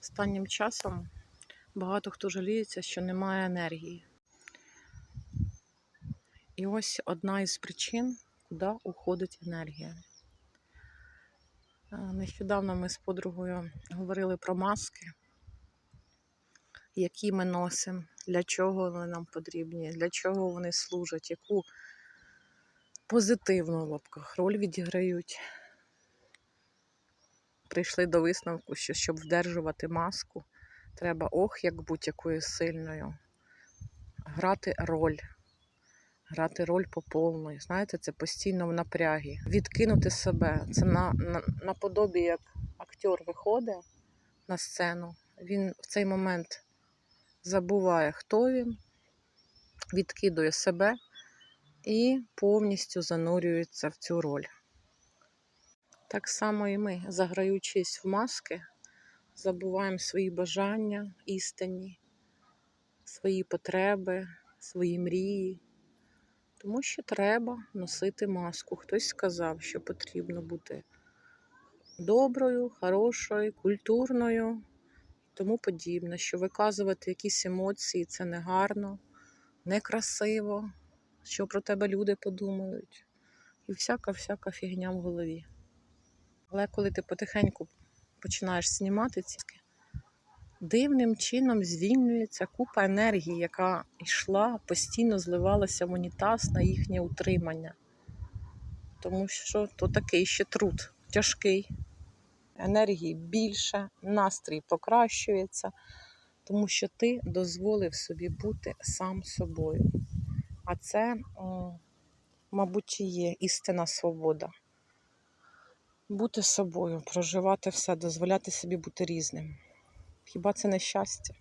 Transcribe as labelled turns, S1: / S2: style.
S1: Останнім часом багато хто жаліється, що немає енергії. І ось одна із причин, куди уходить енергія. Е, Нещодавно ми з подругою говорили про маски, які ми носимо, для чого вони нам потрібні, для чого вони служать, яку позитивну в лапках роль відіграють. Прийшли до висновку, що щоб вдержувати маску, треба ох, як будь-якою сильною. Грати роль. Грати роль по повної. Знаєте, це постійно в напрягі. Відкинути себе. Це на, на, наподобі, як актер виходить на сцену. Він в цей момент забуває, хто він, відкидує себе і повністю занурюється в цю роль. Так само і ми, заграючись в маски, забуваємо свої бажання істинні, свої потреби, свої мрії. Тому що треба носити маску. Хтось сказав, що потрібно бути доброю, хорошою, культурною і тому подібне, що виказувати якісь емоції це негарно, некрасиво, що про тебе люди подумають. І всяка-всяка фігня в голові. Але коли ти потихеньку починаєш знімати ці, дивним чином звільнюється купа енергії, яка йшла, постійно зливалася в унітаз на їхнє утримання. Тому що то такий ще труд тяжкий, енергії більше, настрій покращується, тому що ти дозволив собі бути сам собою. А це, мабуть, і є істинна свобода бути собою, проживати все, дозволяти собі бути різним. Хіба це не щастя?